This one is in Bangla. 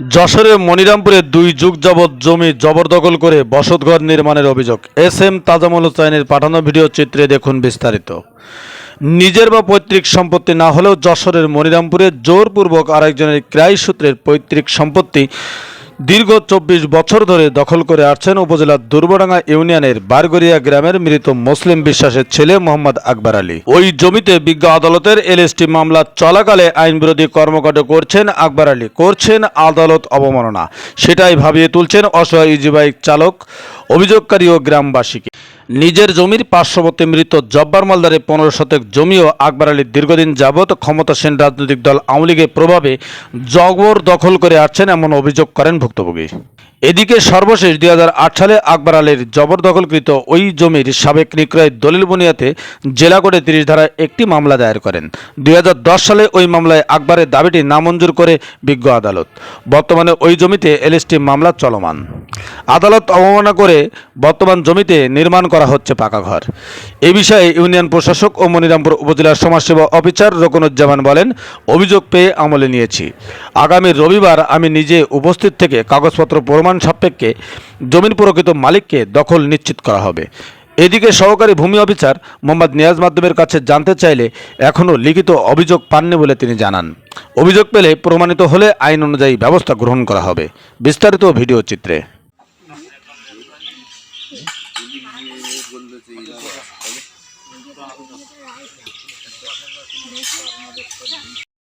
যশোরের মনিরামপুরে দুই যুগ যাবৎ জমি জবরদখল করে বসতঘর নির্মাণের অভিযোগ। এস এম তাজামুল হুসাইনের পাঠানো ভিডিও চিত্রে দেখুন বিস্তারিত। নিজের বা পৈতৃক সম্পত্তি না হলেও যশোরের মনিরামপুরে জোরপূর্বক আরেকজনের ক্রায় সূত্রের পৈতৃক সম্পত্তি দীর্ঘ চব্বিশ বছর ধরে দখল করে আসছেন উপজেলার দুর্বডাঙ্গা ইউনিয়নের বারগরিয়া গ্রামের মৃত মুসলিম বিশ্বাসের ছেলে মোহাম্মদ আকবর আলী। ওই জমিতে বিজ্ঞ আদালতের এলএসটি মামলা চলাকালে আইন বিরোধী কর্মকাণ্ড করছেন আকবর আলী। করছেন আদালত অবমাননা। সেটাই ভাবিয়ে তুলছেন অসহায় ইজিবাইক চালক, অভিযোগকারী ও গ্রামবাসীকে। নিজের জমির পার্শ্ববর্তী মৃত জব্বার মালদারে পনেরো শতক জমিও আকবর আলীর দীর্ঘদিন যাবৎ ক্ষমতাসীন রাজনৈতিক দল আওয়ামী লীগের প্রভাবে জগবর দখল করে আসছেন এমন অভিযোগ করেন ভুক্তভোগী। এদিকে সর্বশেষ দুই হাজার আট সালে আকবর আলীর জবরদখলকৃত ওই জমির সাবেক নিক্রয় দলিল বুনিয়াতে জেলা কোর্টে তিরিশ ধারায় একটি মামলা দায়ের করেন। দুই হাজার দশ সালে ওই মামলায় আকবরের দাবিটি নামঞ্জুর করে বিজ্ঞ আদালত। বর্তমানে ওই জমিতে এলএসটি মামলা চলমান। আদালত অবমাননা করে বর্তমান জমিতে নির্মাণ করা হচ্ছে পাকা ঘর। এ বিষয়ে ইউনিয়ন প্রশাসক ও মনিরামপুর উপজেলার সমাজসেবা অফিসার রকনুজ্জামান বলেন, অভিযোগ পেয়ে আমলে নিয়েছি। আগামী রবিবার আমি নিজে উপস্থিত থেকে কাগজপত্র প্রমাণ সাপেক্ষে জমির প্রকৃত মালিককে দখল নিশ্চিত করা হবে। এদিকে সহকারী ভূমি অফিসার মোহাম্মদ নিয়াজ মাধ্যমের কাছে জানতে চাইলে এখনও লিখিত অভিযোগ পাননি বলে তিনি জানান। অভিযোগ পেলে প্রমাণিত হলে আইন অনুযায়ী ব্যবস্থা গ্রহণ করা হবে। বিস্তারিত ভিডিও চিত্রে। বলতে